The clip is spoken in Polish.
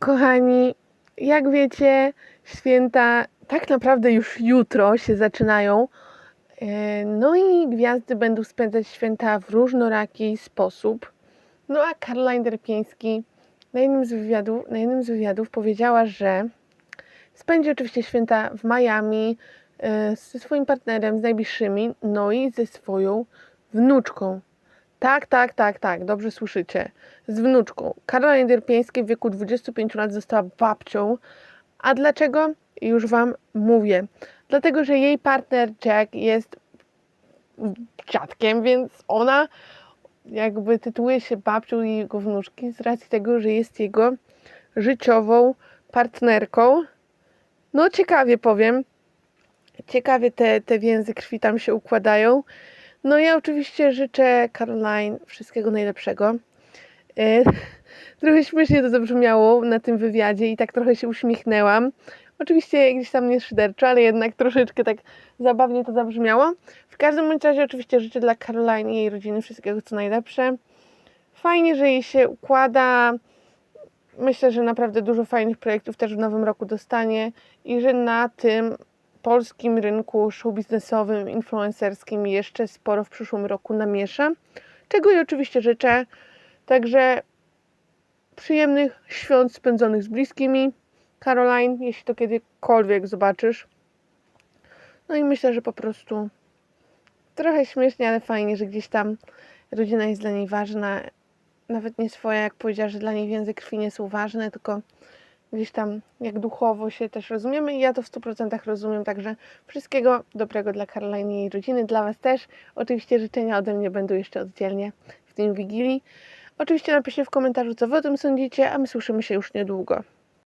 Kochani, jak wiecie, święta tak naprawdę już jutro się zaczynają. E, No i gwiazdy będą spędzać święta w różnoraki sposób. No a Caroline Derpiński na jednym z wywiadów, na jednym z wywiadów powiedziała, że spędzi oczywiście święta w Miami e, ze swoim partnerem, z najbliższymi, no i ze swoją wnuczką. Tak, tak, tak, tak, dobrze słyszycie. Z wnuczką. Caroline Derpiński w wieku 25 lat została babcią. A dlaczego? Już Wam mówię. Dlatego, że jej partner Jack jest dziadkiem, więc ona jakby tytułuje się babcią jego wnuczki z racji tego, że jest jego życiową partnerką. No ciekawie powiem. Ciekawie te, te więzy krwi tam się układają. No ja oczywiście życzę Caroline wszystkiego najlepszego. E, trochę śmiesznie to zabrzmiało na tym wywiadzie i tak trochę się uśmiechnęłam. Oczywiście gdzieś tam nie szyderczo, ale jednak troszeczkę tak zabawnie to zabrzmiało. W każdym razie oczywiście życzę dla Caroline i jej rodziny wszystkiego co najlepsze. Fajnie, że jej się układa. Myślę, że naprawdę dużo fajnych projektów też w nowym roku dostanie i że na tym polskim rynku showbiznesowym, influencerskim jeszcze sporo w przyszłym roku namiesza, czego jej oczywiście życzę. Także przyjemnych świąt spędzonych z bliskimi. Caroline, jeśli to kiedykolwiek zobaczysz. No i myślę, że po prostu trochę śmiesznie, ale fajnie, że gdzieś tam rodzina jest dla niej ważna. Nawet nie swoja, jak powiedziała, że dla niej więzy krwi nie są ważne, tylko gdzieś tam jak duchowo się też rozumiemy i ja to w 100% rozumiem, także wszystkiego dobrego dla Caroline i jej rodziny, dla Was też. Oczywiście życzenia ode mnie będą jeszcze oddzielnie w dniu Wigilii. Oczywiście napiszcie w komentarzu, co Wy o tym sądzicie, a my słyszymy się już niedługo.